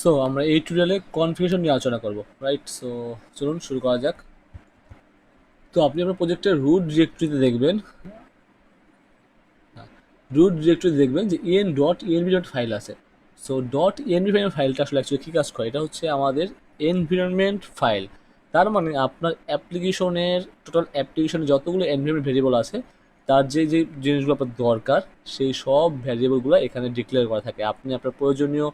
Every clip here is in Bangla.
সো আমরা এই টিউটোরিয়ালে কনফিগারেশন নিয়ে আলোচনা করব রাইট সো চলুন শুরু করা যাক। তো আপনি আপনার প্রজেক্টের রুট ডিরেক্টরিতে দেখবেন রুট ডিরেক্টরিতে দেখবেন। যে EN dot ENV dot file আছে। সো ডট ইএনবি ফাইলটা আসলে অ্যাকচুয়ালি কী কাজ করে? এটা হচ্ছে আমাদের এনভিরনমেন্ট ফাইল তার মানে আপনার অ্যাপ্লিকেশনের টোটাল অ্যাপ্লিকেশনে যতগুলো এনভিরনমেন্ট ভেরিয়েবল আছে, তার যে যে জিনিসগুলো আপনার দরকার, সেই সব ভ্যারিয়েবলগুলো এখানে ডিক্লেয়ার করা থাকে। আপনি আপনার প্রয়োজনীয়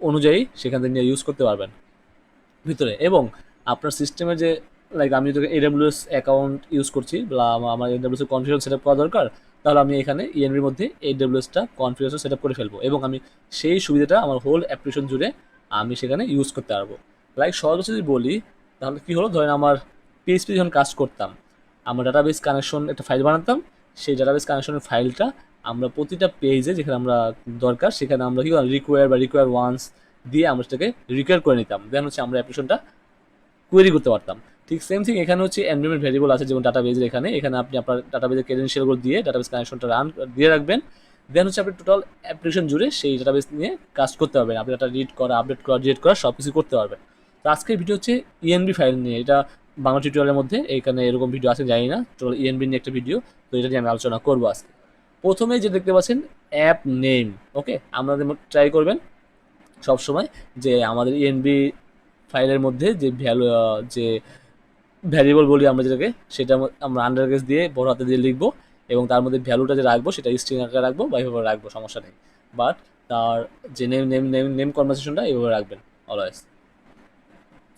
অনুযায়ী সেখান থেকে নিয়ে ইউজ করতে পারবেন। ভিতরে এবং আপনার সিস্টেমে যে লাইক আমি যদি এডাব্লিউএস অ্যাকাউন্ট ইউজ করছি, বা আমা- আমার এডাব্লিউএস কনফিগারেশন সেট আপ করা দরকার, তাহলে আমি এখানে ইএনবির মধ্যে এডাব্লিউএসটা কনফিগারেশন সেট আপ করে ফেলব এবং আমি সেই সুবিধাটা আমার হোল অ্যাপ্লিকেশন জুড়ে আমি সেখানে ইউজ করতে পারব। লাইক সহজ যদি বলি, তাহলে কী হলো? ধরেন আমার পিএইচপি যখন কাজ করতাম, আমরা ডাটাবেস কানেকশন একটা ফাইল বানাতাম, সেই ডাটাবেস কানেকশনের ফাইলটা আমরা প্রতিটা পেজে যেখানে আমরা দরকার, সেখানে আমরা কি রিকোয়ার বা রিকোয়ার ওয়ান্স দিয়ে আমরা সেটাকে রিকোয়ার করে নিতাম। দেন হচ্ছে আমরা অ্যাপ্লিকেশনটা কোয়েরি করতে পারতাম। ঠিক সেম থিং এখানে হচ্ছে এনভারমেন্ট ভেরিয়েবল আছে, যেমন ডাটাবেজের এখানে। এখানে আপনি আপনার ডাটাবেজের ক্রেডেন্সিয়ালগুলো দিয়ে ডাটাবেস কানেকশনটা রান দিয়ে রাখবেন। দেন হচ্ছে আপনি টোটাল অ্যাপ্লিকেশন জুড়ে সেই ডাটা ডাটাবেস নিয়ে কাজ করতে পারবেন। আপনি ডাটা রিড করা আপডেট করা ডিলিট করা সব কিছু করতে পারবেন। তো আজকের ভিডিও হচ্ছে ইএনবি ফাইল নিয়ে। এটা বাংলা টিউটোরিয়ালের মধ্যে। এখানে এরকম ভিডিও আছে, জানি না। টোটাল ইএনবি নিয়ে একটা ভিডিও তো এটা নিয়ে আমি আলোচনা করব আজকে। প্রথমে যে দেখতে পাচ্ছেন অ্যাপ নেম ওকে আপনাদের ট্রাই করবেন সব সময় যে আমাদের ইএনবি ফাইলের মধ্যে যে ভ্যালু যে ভ্যারিয়েবল বলি আমরা যেটাকে, সেটা আম- আমরা আন্ডারকেস দিয়ে বড় হাতে দিয়ে লিখব এবং তার মধ্যে ভ্যালুটা যে রাখব, সেটা স্ট্রিং আকারে রাখব বা এইভাবে রাখব, সমস্যা নেই। বাট তার যে নেম নেম নেম নেম কনভারসেশনটা এইভাবে রাখবেন অলওয়েজ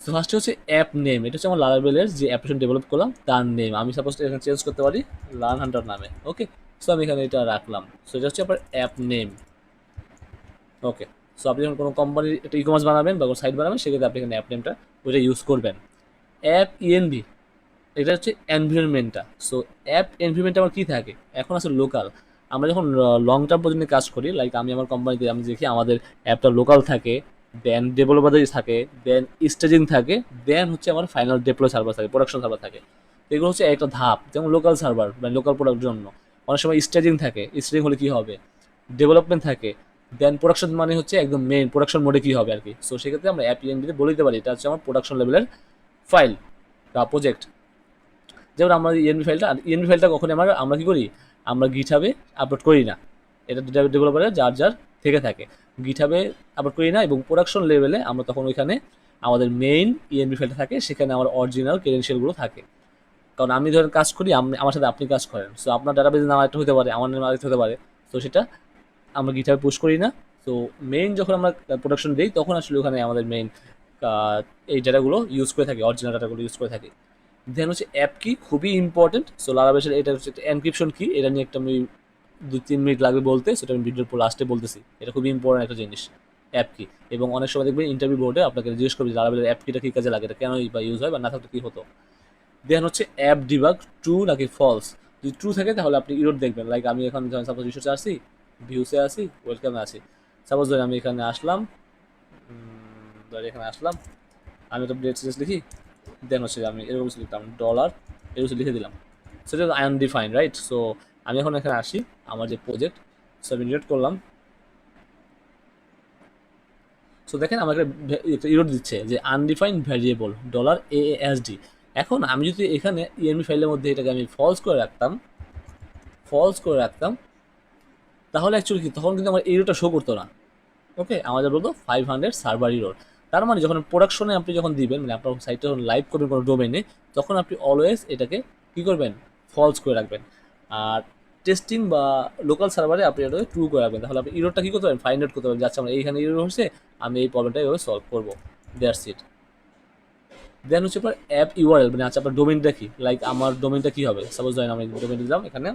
তো ফার্স্টে হচ্ছে অ্যাপ নেম এটা হচ্ছে আমার লারাবেলের যে অ্যাপ্লিকেশন ডেভেলপ করলাম, তার নেম আমি সাপোজ এখানে চেঞ্জ করতে পারি লার্ন হান্টার নামে ওকে সো আমি এখানে এটা রাখলাম। সো এটা হচ্ছে আপনার অ্যাপ নেম ওকে সো আপনি যখন কোনো কোম্পানির একটা ই কমার্স বানাবেন বা কোনো সাইট বানাবেন, সেক্ষেত্রে আপনি এখানে অ্যাপ নেমটা ওইটা ইউজ করবেন। অ্যাপ ইএনভি এটা হচ্ছে এনভিরনমেন্টটা সো অ্যাপ এনভিরনমেন্ট আমার কী থাকে? এখন আছে লোকাল আমরা যখন লং টার্ম পর্যন্ত কাজ করি লাইক আমি আমার কোম্পানিতে আমি দেখি আমাদের অ্যাপটা লোকাল থাকে দেন ডেভেলপারদের থাকে দেন স্টেজিং থাকে দেন হচ্ছে আমার ফাইনাল ডেপ্লয় সার্ভার থাকে প্রোডাকশন সার্ভার থাকে। এগুলো হচ্ছে একটা ধাপ, যেমন লোকাল সার্ভার মানে লোকাল প্রোডাক্ট জন্য। অনেক সময় স্টেজিং থাকে স্টেজিং হলে কী হবে? ডেভেলপমেন্ট থাকে দেন প্রোডাকশন মানে হচ্ছে একদম মেইন প্রোডাকশন মোডে কী হবে আর কি? সো সেক্ষেত্রে আমরা অ্যাপ ইএনবিতে বলে দিতে পারি, এটা হচ্ছে আমার প্রোডাকশন লেভেলের ফাইল বা প্রজেক্ট যেমন আমরা ইএনবি ফাইলটা আর ইএনবি ফাইলটা কখন আমরা আমরা কী করি? আমরা গিঠাবে আপলোড করি না। এটা ডেভেলপারের যার যার থেকে থাকে। গিঠাবে আপলোড করি না এবং প্রোডাকশন লেভেলে আমরা তখন ওইখানে আমাদের মেইন ইএনবি ফাইলটা থাকে, সেখানে আমার অরিজিনাল ক্রেডেন্সিয়ালগুলো থাকে। কারণ আমি ধরেন কাজ করি, আমি, আমার সাথে আপনি কাজ করেন। সো আপনার ডাটাবেজ নাম একটা হতে পারে, আমার নাম আরেকটা হতে পারে। তো সেটা আমরা গিটারে পুশ করি না। তো মেইন যখন আমরা প্রোডাকশন দিই, তখন আসলে ওখানে আমাদের মেইন এই ডাটাগুলো ইউজ করে থাকি অরিজিনাল ডাটাগুলো ইউজ করে থাকি। দেন হচ্ছে অ্যাপ কি খুবই ইম্পর্টেন্ট সো লারাবেসের এটা হচ্ছে এনক্রিপশন কি এটা নিয়ে একটা আমি দু তিন মিনিট লাগবে বলতে, সেটা আমি ভিডিওর লাস্টে বলতেছি। এটা খুবই ইম্পর্টেন্ট একটা জিনিস অ্যাপ কি এবং অনেক সময় দেখবেন ইন্টারভিউ বোর্ডে আপনাকে জিজ্ঞেস করবে লারাবেলের অ্যাপ কিটা কী কাজে লাগে? এটা কেন বা ইউজ হয় বা না থাকলে কী হতো? দেন হচ্ছে অ্যাপ ডিবাগ ট্রু নাকি ফলস যদি ট্রু থাকে তাহলে আপনি ইরোড দেখবেন। লাইক আমি এখন সাপোজ রিসোর্সে আসি ভিউসে আসি ওয়েলকামে আসি। সাপোজ ধরে আমি এখানে আসলাম ধরে এখানে আসলাম, আমি একটা ডেট সিরিজ লিখি দেন হচ্ছে আমি এরকম কিছু লিখলাম ডলার এরকম কিছু লিখে দিলাম। সেটা হচ্ছে আনডিফাইন রাইট সো আমি এখন এখানে আসি, আমার যে প্রজেক্ট সো আমি রিলেট করলাম। সো দেখেন আমাকে ইরোড দিচ্ছে যে undefined variable dollar A S D এখন আমি যদি এখানে ইএমবি ফাইলের মধ্যে এটাকে আমি ফলস করে রাখতাম ফলস করে রাখতাম, তাহলে অ্যাকচুয়ালি কি, তখন কিন্তু আমার ইরোটা শো করতো না। ওকে আমাদের বলতো ফাইভ হান্ড্রেড সার্ভার ইরোর তার মানে যখন প্রোডাকশনে আপনি যখন দিবেন মানে আপনার সাইটটা যখন লাইভ করবেন কোনো ডোমেনে তখন আপনি অলওয়েজ এটাকে কী করবেন? ফলস করে রাখবেন। আর টেস্টিং বা লোকাল সার্ভারে আপনি এটাকে ট্রু করে রাখবেন। তাহলে আপনি ইরোরটা কী করতে পারেন? ফাইন্ড আউট করতে পারেন যাচ্ছে আমার এইখানে ইরোর হচ্ছে আমি এই প্রবলেমটা এভাবে সলভ করব। দেয়ার সিট দেন হচ্ছে আপনার অ্যাপ ইউআরএল মানে আচ্ছা আপনার ডোমেনটা কি? লাইক আমার ডোমেনটা কি হবে? সাপোজ ধরেন আমি ডোমেন দিলাম এখানে।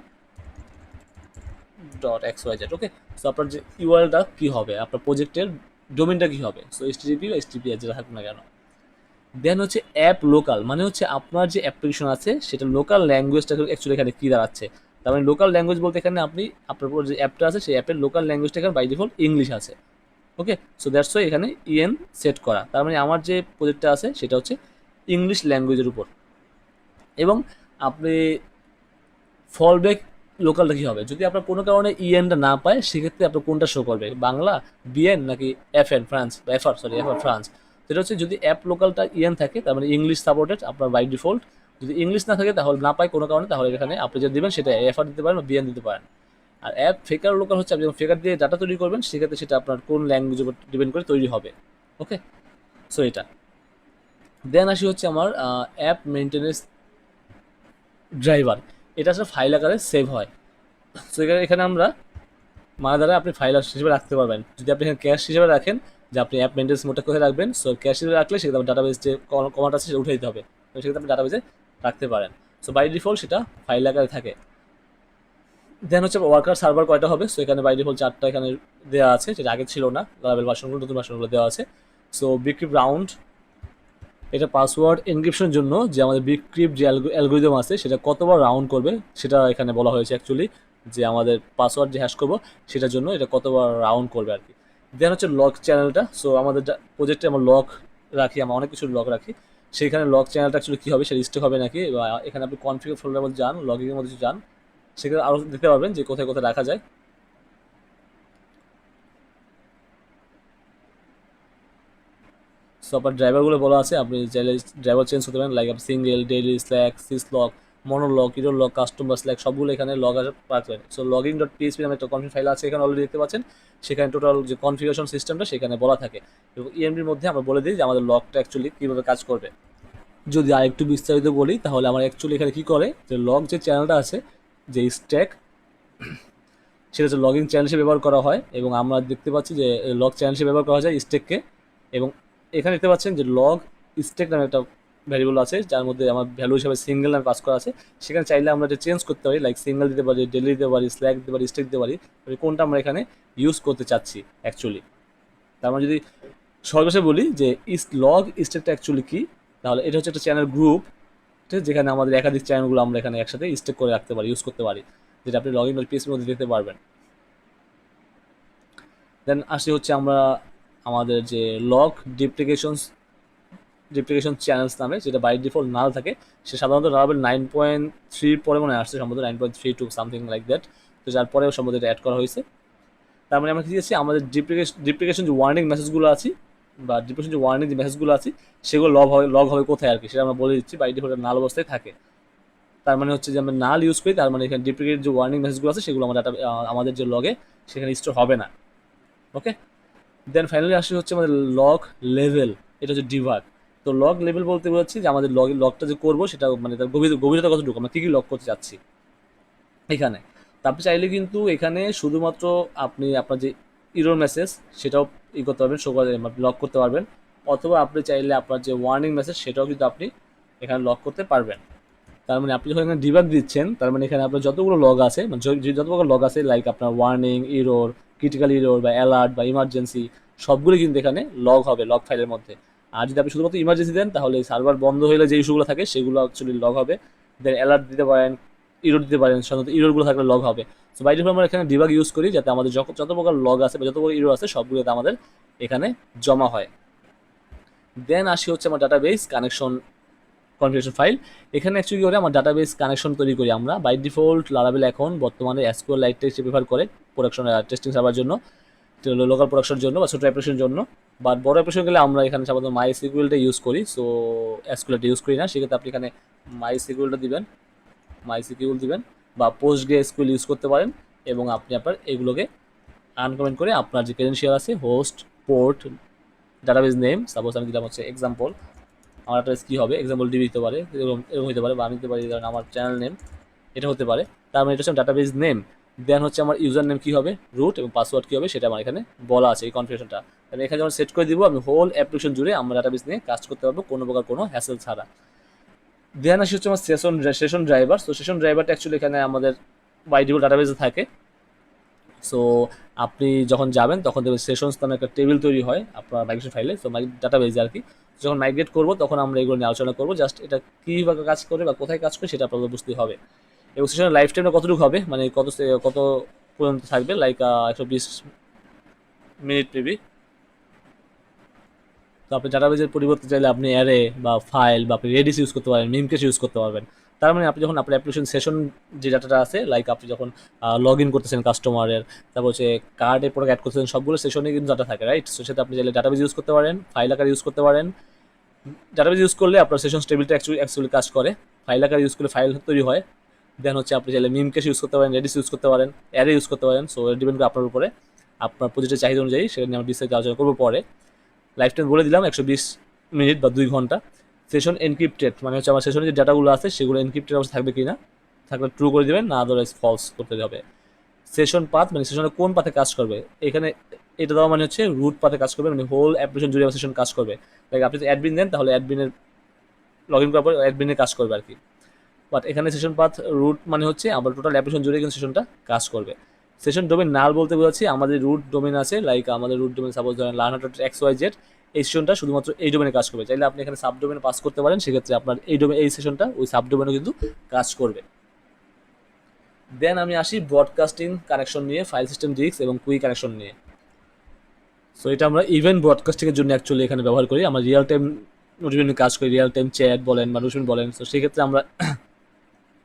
Dot X Y Z okay so আপনার যে ইউআরএলটা কী হবে? আপনার প্রজেক্টের ডোমেনটা কী হবে? সো এইচটিটিপি বা এইচটিপি যেটা থাকুক না কেন। দেন হচ্ছে অ্যাপ লোকাল মানে হচ্ছে আপনার যে অ্যাপ্লিকেশন আছে, সেটা লোকাল ল্যাঙ্গুয়েজটা অ্যাকচুয়ালি এখানে কী দাঁড়াচ্ছে? তার মানে লোকাল ল্যাঙ্গুয়েজ বলতে এখানে আপনি, আপনার যে অ্যাপটা আছে, সেই অ্যাপের লোকাল ল্যাঙ্গুয়েজটা এখানে বাই ডিফল্ট ইংলিশ আছে। ওকে সো দ্যাটস ওয়াই এখানে ইএন সেট করা। তার মানে আমার যে প্রজেক্টটা আছে, সেটা হচ্ছে ইংলিশ ল্যাঙ্গুয়েজের উপর। এবং আপনি ফল ব্যাক লোকালটা কী হবে? যদি আপনার কোনো কারণে ইএনটা না পায়, সেক্ষেত্রে আপনার কোনটা শো করবে? বাংলা বিএন নাকি এফ এন ফ্রান্স বা এফআর সরি এফআর ফ্রান্স সেটা হচ্ছে যদি অ্যাপ লোকালটা ইএন থাকে, তার মানে ইংলিশ সাপোর্টেড আপনার বাই ডিফল্ট যদি ইংলিশ না থাকে, তাহলে না পায় কোনো কারণে, তাহলে এখানে আপনি যেটা দেবেন, সেটা এফআর দিতে পারেন বা বিএন দিতে পারেন। আর অ্যাপ ফেকার লোকাল হচ্ছে, আপনি ফেকার দিয়ে ডাটা তৈরি করবেন, সেক্ষেত্রে সেটা আপনার কোন ল্যাঙ্গুয়েজের উপর ডিপেন্ড করে তৈরি হবে। ওকে সো এটা। দেন আসি হচ্ছে আমার অ্যাপ মেনটেনেন্স ড্রাইভার এটা আসলে ফাইল আকারে সেভ হয়। সো এখানে আমরা মানে দ্বারা আপনি ফাইল হিসেবে রাখতে পারবেন। যদি আপনি এখানে ক্যাশ হিসেবে রাখেন, যে আপনি অ্যাপ মেনটেন্স মোডটা কোথায় রাখবেন সো ক্যাশ হিসেবে রাখলে সেক্ষেত্রে আপনার ডাটাবেস যে কমান্ড আছে সেটা উঠে দিতে হবে। তো সেক্ষেত্রে আপনি ডাটাবেসে রাখতে পারেন। সো বাই ডিফল্ট সেটা ফাইল আকারে থাকে। দেন হচ্ছে ওয়ার্কার সার্ভার কয়টা হবে? সো এখানে বাই ডিফল্ট চারটা এখানে দেওয়া আছে, যেটা আগে ছিল না। লারাবেল ভার্সনগুলো নতুন ভার্সনগুলো দেওয়া আছে। সো বিক্রিপ রাউন্ড এটা পাসওয়ার্ড এনক্রিপশনের জন্য যে আমাদের বিক্রিপ যে অ্যালগোরিদম আছে, সেটা কতবার রাউন্ড করবে, সেটা এখানে বলা হয়েছে অ্যাকচুয়ালি যে আমাদের পাসওয়ার্ড যে হ্যাশ করব, সেটার জন্য এটা কতবার রাউন্ড করবে আর কি। দেন হচ্ছে লক চ্যানেলটা সো আমাদের প্রজেক্টে আমরা লক রাখি, আমরা অনেক কিছু লক রাখি। সেখানে লক চ্যানেলটা অ্যাকচুয়ালি কী হবে, সেটা স্টেক হবে নাকি, বা এখানে আপনি কনফিগার ফোল্ডার মধ্যে যান লগিংয়ের মধ্যে যান, সেখানে আরও দেখতে পারবেন যে কোথায় কোথায় রাখা যায়। সো আপনার ড্রাইভারগুলো বলা আছে, আপনি চাইলে ড্রাইভার চেঞ্জ করতে পারেন লাইক আপনি single daily slack syslog monolog error log customer slack সবগুলো এখানে লগ রাখবেন সো লগিং ডট পিএসপি নামে একটা কনফিগ ফাইল আছে, এখানে অলরেডি দেখতে পাচ্ছেন। সেখানে টোটাল যে কনফিগারেশন সিস্টেমটা সেখানে বলা থাকে। এবং ইএমডির মধ্যে আমরা বলে দিই যে আমাদের লকটা অ্যাকচুয়ালি কীভাবে কাজ করবে। যদি আরেকটু বিস্তারিত বলি, তাহলে আমার অ্যাকচুয়ালি এখানে কী করে, যে লগ যে চ্যানেলটা আছে, যে স্ট্যাক সেটা হচ্ছে লগিং চ্যানেল হিসেবে ব্যবহার করা হয়। এবং আমরা দেখতে পাচ্ছি যে লগ চ্যানেল হিসেবে ব্যবহার করা যায় স্টেককে এবং এখানে দেখতে পাচ্ছেন যে লগ স্টেক নামে একটা ভ্যারিয়েবল আছে, যার মধ্যে আমার ভ্যালু হিসাবে সিঙ্গেল নামে পাস করা আছে। সেখানে চাইলে আমরা এটা চেঞ্জ করতে পারি লাইক সিঙ্গেল দিতে পারি ডেলি দিতে পারি স্ল্যাক দিতে পারি স্টেক দিতে পারি। তবে কোনটা আমরা এখানে ইউজ করতে চাচ্ছি অ্যাকচুয়ালি তার মানে যদি সর্বশেষে বলি যে ইস লগ স্টেকটা অ্যাকচুয়ালি কী? তাহলে এটা হচ্ছে একটা চ্যানেল গ্রুপ যেখানে আমাদের একাধিক চ্যানেলগুলো আমরা এখানে একসাথে স্টেক করে রাখতে পারি ইউজ করতে পারি, যেটা আপনি লগ ইন পিএসপির মধ্যে দেখতে পারবেন। দেন আসি হচ্ছে আমরা আমাদের যে লক ডিপ্লিকেশনস ডিপ্লিকেশন চ্যানেলস নামে, যেটা বাই ডিফল্ট নাল থাকে, সে সাধারণত নালাবেল নাইন পয়েন্ট থ্রির পরে মনে আসছে, সম্ভবত nine point three two something like that তো যার পরেও সম্ভবত এটা অ্যাড করা হয়েছে। তার মানে আমরা কি দিয়েছি আমাদের ডিপ্লিকেশন ডিপ্লিকেশন যে ওয়ার্নিং মেসেজগুলো আছে, বা ডিপ্লিকেশন যে ওয়ার্নিং যে মেসেজগুলো আছে, সেগুলো লগ হবে লগ হবে কোথায় আর কি, সেটা আমরা বলে দিচ্ছি বাই ডিফল্ট নাল অবস্থায় থাকে। তার মানে হচ্ছে যে আমরা নাল ইউজ করি, তার মানে এখানে ডিপ্লিকেট যে ওয়ার্নিং মেসেজগুলো আছে, সেগুলো আমাদের আমাদের যে লগে সেখানে স্টোর হবে না। ওকে দেন ফাইনালি আসি হচ্ছে আমাদের লক লেভেল এটা হচ্ছে ডিভাগ তো লক লেভেল বলতে বলছি যে আমাদের লগ লকটা যে করব সেটা মানে তার গভীর, গভীরতা কতটুকু, আমরা কী কী লক করতে চাচ্ছি? এখানে। আপনি চাইলে কিন্তু এখানে শুধুমাত্র আপনি আপনার যে ইরোর মেসেজ সেটাও ই করতে পারবেন শো করে লক করতে পারবেন। অথবা আপনি চাইলে আপনার যে ওয়ার্নিং মেসেজ সেটাও কিন্তু আপনি এখানে লক করতে পারবেন। তার মানে আপনি যখন এখানে ডিবাগ দিচ্ছেন, তার মানে এখানে আপনার যতগুলো লগ আছে মানে যত প্রকার লগ আছে লাইক আপনার ওয়ার্নিং ইরোর ক্রিটিক্যাল ইরোর বা অ্যালার্ট বা ইমার্জেন্সি সবগুলো কিন্তু এখানে লগ হবে লগ ফাইলের মধ্যে। আর যদি আপনি শুধুমাত্র ইমার্জেন্সি দেন, তাহলে সার্ভার বন্ধ হলে যে ইস্যুগুলো থাকে, সেগুলো অ্যাকচুয়ালি লগ হবে। দেন অ্যালার্ট দিতে পারেন ইরোর দিতে পারেন, সাধারণত ইরোরগুলো থাকলে লগ হবে। সো বাইরে আমরা এখানে ডিবাগ ইউজ করি, যাতে আমাদের যত প্রকার লগ আছে বা যত প্রকার ইরোর আছে, সবগুলোতে আমাদের এখানে জমা হয়। দেন আসি হচ্ছে আমার ডাটাবেস কানেকশন কনফিগারেশন ফাইল এখানে অ্যাকচুয়ালি করে আমার ডাটাবেস কানেকশন তৈরি করি আমরা। বাই ডিফল্ট লারাবেল এখন বর্তমানে এসকিউএল লাইট টেস্ট প্রিফার করে প্রোডাকশন টেস্টিং সার্ভার জন্য লোকাল প্রোডাকশনের জন্য বা ছোটো অ্যাপ্লিকেশনের জন্য। বাট বড় অ্যাপ্লিকেশন গেলে আমরা এখানে সাধারণত মাই সিকুয়েলটা ইউজ করি। সো এসকিউএলটা ইউজ করি না। সেক্ষেত্রে আপনি এখানে মাই সিকুয়েলটা দিবেন। মাই সিকিউল দিবেন বা পোস্ট গে স্কুল ইউজ করতে পারেন এবং আপনি আপনার এগুলোকে আনকমেন্ট করে আপনার যে ক্রেডেন্সিয়াল আছে host port database name suppose আমি দিলাম হচ্ছে এক্সাম্পল আমার অ্যাড্রেস কী হবে? এক্সাম্পল ডিবি দিতে পারে, এরকম এরকম হতে পারে বা আমি দিতে পারি, ধরেন আমার চ্যানেল নেম এটা হতে পারে। তার মানে এটা হচ্ছে ডাটাবেস নেম দেন হচ্ছে আমার ইউজার নেম কী হবে? রুট এবং পাসওয়ার্ড কী হবে? সেটা আমার এখানে বলা আছে, এই কনফিউশনটা আমি এখানে যখন সেট করে দিব, আমি হোল অ্যাপ্লিকেশন জুড়ে আমরা ডাটাবেস নিয়ে কাজ করতে পারব, কোনো প্রকার কোনো হ্যাসেল ছাড়া। দেন আসি হচ্ছে আমার সেশন সেশন ড্রাইভার তো সেশন ড্রাইভারটা অ্যাকচুয়ালি এখানে আমাদের বাই ডিফল্ট ডাটাবেসে থাকে। সো আপনি যখন যাবেন, তখন দেখবেন সেশনস নামে একটা টেবিল তৈরি হয় আপনার মাইগ্রেশন ফাইলে সো মাই ডাটাবেজে আর কি। যখন মাইগ্রেট করব, তখন আমরা এগুলো নিয়ে আলোচনা করব। জাস্ট এটা কীভাবে কাজ করে বা কোথায় কাজ করে সেটা আপনাদের বুঝতে হবে। এবং সেখানে লাইফ টাইমটা কতটুকু হবে? মানে কত কত পর্যন্ত থাকবে? লাইক একশো বিশ মিনিট মেবি তো আপনি ডাটাবেজের পরিবর্তে চাইলে আপনি অ্যারে বা ফাইল বা আপনি রেডিস ইউজ করতে পারেন মিমকেস ইউজ করতে পারবেন। তার মানে আপনি যখন আপনার অ্যাপ্লিকেশন সেশন যে ডাটাটা আছে লাইক আপনি যখন লগ ইন করতেছেন কাস্টমারের তারপর হচ্ছে কার্ডে প্রোডাক্ট অ্যাড করতেছেন, সবগুলো সেশনে কিন্তু ডাটা থাকে রাইট সো সেটা আপনি চাইলে ডাটাবেজ ইউজ করতে পারেন ফাইল আকার ইউজ করতে পারেন। ডাটাবেজ ইউজ করলে আপনার সেশন স্টেবিলিটি অ্যাকচুয়ালি অ্যাকচুয়ালি কাজ করে। ফাইল আকার ইউজ করলে ফাইল তৈরি হয়। দেন হচ্ছে আপনি চাইলে মিম কেস ইউজ করতে পারেন রেডিস ইউজ করতে পারেন অ্যারে ইউজ করতে পারেন। সো ডিপেন্ড করে আপনার উপরে। আপনার প্রজেক্টের চাহিদা অনুযায়ী সেটা নিয়ে আমরা বিস্তারিত আলোচনা করব পরে। লাইফ টাইম বলে দিলাম, একশো বিশ মিনিট বা দুই ঘণ্টা। সেশন এনক্রিপ্টেড মানে হচ্ছে আমার সেশনে যে ডাটাগুলো আছে, সেগুলো এনক্রিপ্টেড অবস্থা থাকবে কি না থাকলে ট্রু করে দেবেন, না আদারওয়াইজ ফলস করতে হবে সেশন পাথ মানে সেশনে কোন পাথে কাজ করবে, এখানে এটা দেওয়া মানে হচ্ছে রুট পাথে কাজ করবে মানে হোল অ্যাপ্লিকেশন জুড়ে সেশন কাজ করবে। লাইক আপনি যদি অ্যাডমিন দেন, তাহলে অ্যাডমিনের লগ ইন করার পর অ্যাডমিনের কাজ করবে আর কি। বাট এখানে সেশন পাথ রুট মানে হচ্ছে আমার টোটাল অ্যাপ্লিকেশন জুড়ে কিন্তু সেশনটা কাজ করবে। সেশন ডোমেন নাল বলতে বোঝাচ্ছি, আমাদের রুট ডোমেন আছে লাইক আমাদের রুট ডোমেন সাপোজ ধরেন learner dot X Y Z এই সেশনটা শুধুমাত্র এই ডোমেনে কাজ করবে। চাইলে আপনি এখানে সাব ডোমেনে পাস করতে পারেন, সেক্ষেত্রে আপনার এই ডোমেন এই সেশনটা ওই সাব ডোমেনও কিন্তু কাজ করবে। দেন আমি আসি ব্রডকাস্টিং কানেকশন নিয়ে ফাইল সিস্টেম ডিস্ক এবং কুই কানেকশন নিয়ে। সো এটা আমরা ইভেন্ট ব্রডকাস্টিংয়ের জন্য অ্যাকচুয়ালি এখানে ব্যবহার করি। আমরা রিয়েল টাইম নোটিফিকেশন কাজ করি রিয়েল টাইম চ্যাট বলেন বা নোটিফিকেশন বলেন। তো সেক্ষেত্রে আমরা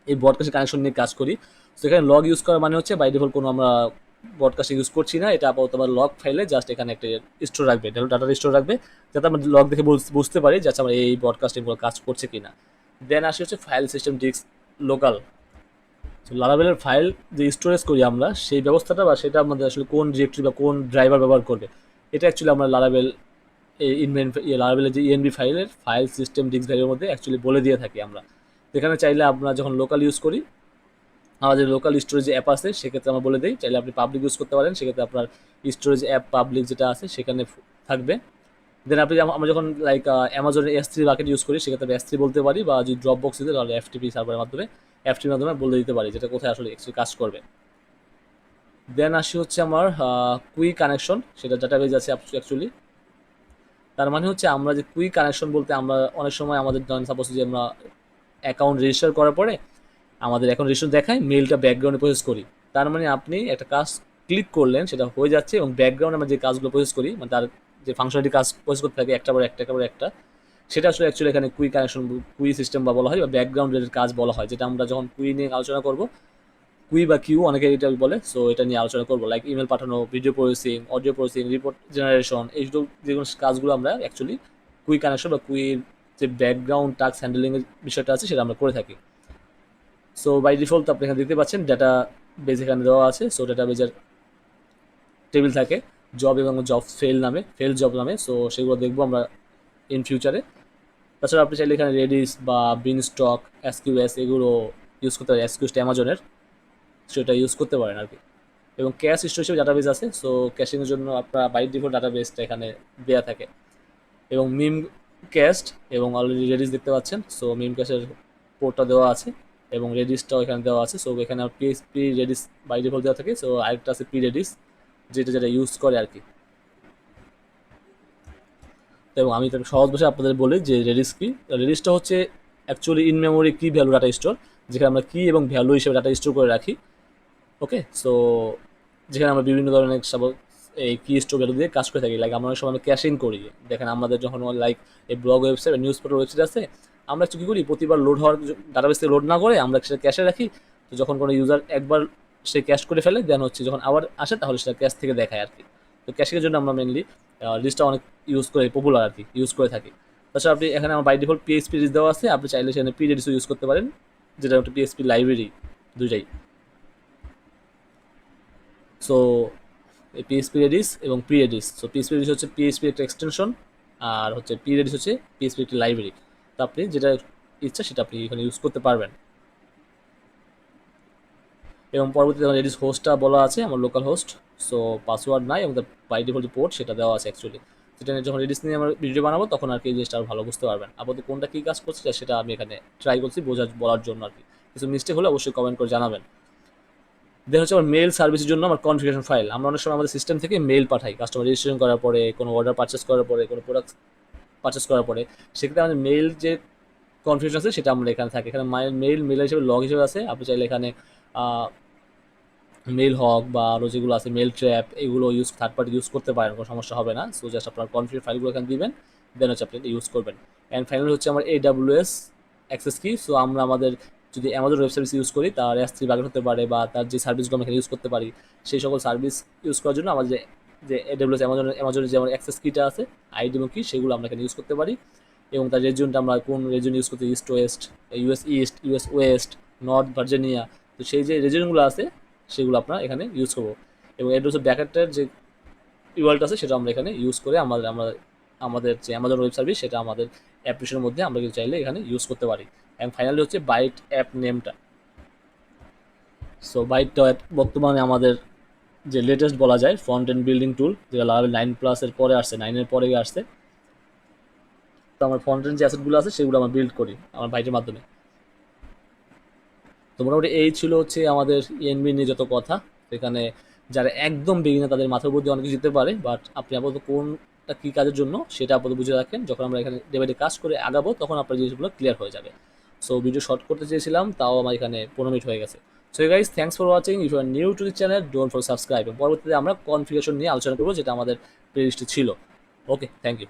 এই ব্রডকাস্টিং কানেকশন নিয়ে কাজ করি। তো এখানে লগ ইউজ করা মানে হচ্ছে বাই ডিফল্ট কোনো আমরা ব্রডকাস্টিং ইউজ করছি না, এটা আপাতত আমার লগ ফাইলে জাস্ট এখানে একটা স্টোর রাখবে ডাটা স্টোর রাখবে, যাতে আমরা লগ দেখে বুঝতে পারি যে আচ্ছা আমার এই ব্রডকাস্টিংগুলো কাজ করছে কি না দেন আসি হচ্ছে ফাইল সিস্টেম ডিস্ক লোকাল তো লারাবেলের ফাইল যে স্টোরেজ করি আমরা, সেই ব্যবস্থাটা বা সেটা আমাদের আসলে কোন ডিরেক্টরি বা কোন ড্রাইভার ব্যবহার করবে, এটা অ্যাকচুয়ালি আমরা লারাবেল এই ইনভেন লারাবেলের যে ইএনবি ফাইলের ফাইল সিস্টেম ডিস্ক ভ্যালুর মধ্যে অ্যাকচুয়ালি বলে দিয়ে থাকি আমরা। যেখানে চাইলে আমরা যখন লোকাল ইউজ করি আমাদের লোকাল স্টোরেজ অ্যাপ আছে, সেক্ষেত্রে আমরা বলে দিই। চাইলে আপনি পাবলিক ইউজ করতে পারেন, সেক্ষেত্রে আপনার স্টোরেজ অ্যাপ পাবলিক যেটা আছে, সেখানে থাকবে। দেন আপনি আমরা যখন লাইক অ্যামাজনের এস থ্রি বাকেট ইউজ করি, সেক্ষেত্রে এস থ্রি বলতে পারি বা যদি ড্রপ বক্স দিতে, তাহলে এফটিপি সার্ভারের মাধ্যমে এফটির মাধ্যমে বলে দিতে পারি যেটা কোথায় আসলে actually কাজ করবে। দেন আসি হচ্ছে আমার কুই কানেকশন সেটা ডাটাবেজ আছে অ্যাকচুয়ালি তার মানে হচ্ছে আমরা যে কুই কানেকশন বলতে আমরা অনেক সময় আমাদের সাপোজ যে আমরা অ্যাকাউন্ট রেজিস্টার করার পরে আমাদের এখন রেজিস্টার দেখায় মেলটা ব্যাকগ্রাউন্ডে প্রসেস করি। তার মানে আপনি একটা কাজ ক্লিক করলেন, সেটা হয়ে যাচ্ছে এবং ব্যাকগ্রাউন্ডে আমরা যে কাজগুলো প্রসেস করি মানে তার যে ফাংশনালিটি কাজ প্রসেস করতে থাকে, একটা পর একটা পর একটা, সেটা আসলে অ্যাকচুয়ালি এখানে কুই কানেকশন কুই সিস্টেম বা বলা হয়, বা ব্যাকগ্রাউন্ড রিলেটেড কাজ বলা হয়, যেটা আমরা যখন কুই নিয়ে আলোচনা করব কুই বা কিউ অনেকে এটা বলে সো এটা নিয়ে আলোচনা করব লাইক ইমেল পাঠানো video processing audio processing report generation এইসব যেগুলো কাজগুলো আমরা অ্যাকচুয়ালি কুই কানেকশন বা কুইয়ের যে ব্যাকগ্রাউন্ড টাস্ক হ্যান্ডেলিংয়ের বিষয়টা আছে, সেটা আমরা করে থাকি। সো বাই ডিফল্ট আপনি এখানে দেখতে পাচ্ছেন ডাটা বেজ এখানে দেওয়া আছে। সো ডাটা বেজের টেবিল থাকে। জব এবং জব ফেল নামে ফেল জব নামে। সো সেগুলো দেখব আমরা ইন ফিউচারে তাছাড়া আপনি চাইলে এখানে রেডিস বা বিন স্টক এসকিউএস এগুলো ইউজ করতে পারেন। এসকিউএসটা অ্যামাজনের সেটা ইউজ করতে পারেন আর কি। এবং ক্যাশ স্টোর হিসেবে ডাটাবেস আছে। সো ক্যাশিংয়ের জন্য আপনার বাই ডিফল্ট ডাটাবেসটা এখানে দেওয়া থাকে। এবং মিম ক্যাস্ট এবং অলরেডি রেডিস দেখতে পাচ্ছেন। সো মিম ক্যাশের পোর্টটা দেওয়া আছে। এবং রেডিসটাও এখানে দেওয়া আছে। সো এখানে পিএসপি রেডিস বাই ডিফল্ট দেওয়া থাকে। সো আরেকটা আছে পি রেডিস যেটা যেটা ইউজ করে আর কি। এবং আমি তাকে সহজ ভাষায় আপনাদের বলি যে রেডিস কি? রেডিসটা হচ্ছে actually in memory key value data store যেখানে আমরা কি এবং ভ্যালু হিসেবে ডাটা স্টোর করে রাখি। ওকে সো যেখানে আমরা বিভিন্ন ধরনের সব এই কি স্টোর ভ্যালু দিয়ে কাজ করে থাকি। লাইক আমরা অনেক সময় আমরা ক্যাশিং করি। দেখেন আমাদের যখন লাইক এই blog website news paper website আছে আমরা কী করি, প্রতিবার লোড হওয়ার ডাটাবেস থেকে লোড না করে আমরা সেটা ক্যাশে রাখি। তো যখন কোনো ইউজার একবার সে ক্যাশ করে ফেলে দেন হচ্ছে যখন আবার আসে, তাহলে সেটা ক্যাশ থেকে দেখায় আর কি তো ক্যাশের জন্য আমরা মেনলি লিস্টটা অনেক ইউজ করে পপুলার আর কি ইউজ করে থাকি। তাছাড়া আপনি এখানে আমার বাই ডিফল্ট পিএইচপি লিস্ট দেওয়া আছে, আপনি চাইলে সেখানে পি রেডিসও ইউজ করতে পারেন, যেটা একটা পিএইচপি লাইব্রেরি দুইটাই। সো এই পিএইচপি রেডিস এবং P Redis so PHP Redis হচ্ছে পিএইচপি একটা এক্সটেনশন আর হচ্ছে পি রেডিস হচ্ছে পিএইচপি একটি লাইব্রেরি তো আপনি যেটা ইচ্ছা সেটা আপনি এখানে ইউজ করতে পারবেন। এবং পরবর্তীতে আমার রেডিস হোস্টটা বলা আছে, আমার লোকাল হোস্ট সো পাসওয়ার্ড নাই এবং বাই ডিফল্ট পোর্ট সেটা দেওয়া আছে অ্যাকচুয়ালি সেটা নিয়ে যখন রেডিস নিয়ে আমরা ভিডিও বানাবো, তখন আর কি জিনিসটা আরও ভালো বুঝতে পারবেন। আপাতত কোনটা কী কাজ করছে সেটা আমি এখানে ট্রাই করছি বোঝার, বলার জন্য আর কি। কিছু মিস্টেক হলে অবশ্যই কমেন্ট করে জানাবেন। দেখা হচ্ছে আমার মেল সার্ভিসের জন্য আমার কনফিগারেশন ফাইল আমরা অনেক সময় আমাদের সিস্টেম থেকে মেল পাঠাই। কাস্টমার রেজিস্ট্রেশন করার পরে, কোনো অর্ডার পারচেস করার পরে, কোনো প্রোডাক্ট পারচেস করার পরে, সেক্ষেত্রে আমাদের মেল যে কনফিগারেশন আছে, সেটা আমরা এখানে থাকে। এখানে মাইল মেল মেল হিসেবে লগ হিসেবে আছে। আপনি চাইলে এখানে মেল হক বা আরও যেগুলো আছে মেল ট্র্যাপ এগুলো ইউজ থার্ড পার্টি ইউজ করতে পারেন, কোনো সমস্যা হবে না। সো জাস্ট আপনার কনফিগার ফাইলগুলো এখানে দিবেন দেন হচ্ছে আপনি ইউজ করবেন। অ্যান্ড ফাইনালি হচ্ছে আমার এ ডাব্লিউ এস অ্যাক্সেস কি সো আমরা আমাদের, যদি অ্যামাজন ওয়েব সার্ভিস ইউজ করি, তার এস থ্রি বাগেট হতে পারে বা তার যে সার্ভিসগুলো আমরা ইউজ করতে পারি, সেই সকল সার্ভিস ইউজ করার জন্য আমাদের যে এডব্লিউএস অ্যামাজন অ্যামাজনের যেমন অ্যাক্সেস কিটা আছে আইডি এবং কি সেগুলো আমরা এখানে ইউজ করতে পারি। এবং তার রেজিয়নটা আমরা কোন রেজিয়ন ইউজ করতে east west US east US west north Virginia তো সেই যে রেজিয়নগুলো আছে, সেগুলো আপনারা এখানে ইউজ করব। এবং এডব্লিউএস ব্যাকেটের যে ইউআলটা আছে, সেটা আমরা এখানে ইউজ করে আমাদের, আমরা, আমাদের যে অ্যামাজন ওয়েব সার্ভিস সেটা আমাদের অ্যাপ্লিকেশনের মধ্যে আমরা কিন্তু চাইলে এখানে ইউজ করতে পারি। এবং ফাইনালি হচ্ছে বাইট অ্যাপ নেমটা সো বাইটটা বর্তমানে আমাদের যে লেটেস্ট বলা যায় ফ্রন্ট এন্ড বিল্ডিং টুল যেটা লারাবেল নাইন প্লাসের পরে আসছে নাইনের পরে আসছে। তো আমার ফ্রন্ট এন্ড যে অ্যাসেটগুলো আছে, সেগুলো আমরা বিল্ড করি আমার বাইটের মাধ্যমে। তো মোটামুটি এই ছিল হচ্ছে আমাদের ইএনবি নিয়ে যত কথা। এখানে যারা একদম বেগিনা তাদের মাথার উপর দিয়ে অনেক কিছু যেতে পারে বাট আপনি আপাতত কোনটা কী কাজের জন্য, সেটা আপাতত বুঝে রাখেন। যখন আমরা এখানে ডে বাই কাজ করে আগাবো, তখন আপনার জিনিসগুলো ক্লিয়ার হয়ে যাবে। সো ভিডিও শর্ট করতে চেয়েছিলাম, তাও আমার এখানে পনেরো মিনিট হয়ে গেছে। So guys thanks for watching you are new to the channel don't for subscribe পরবর্তীতে আমরা কনফিগারেশন নিয়ে আলোচনা করব, যেটা আমাদের প্লেলিস্টে ছিল। Okay thank you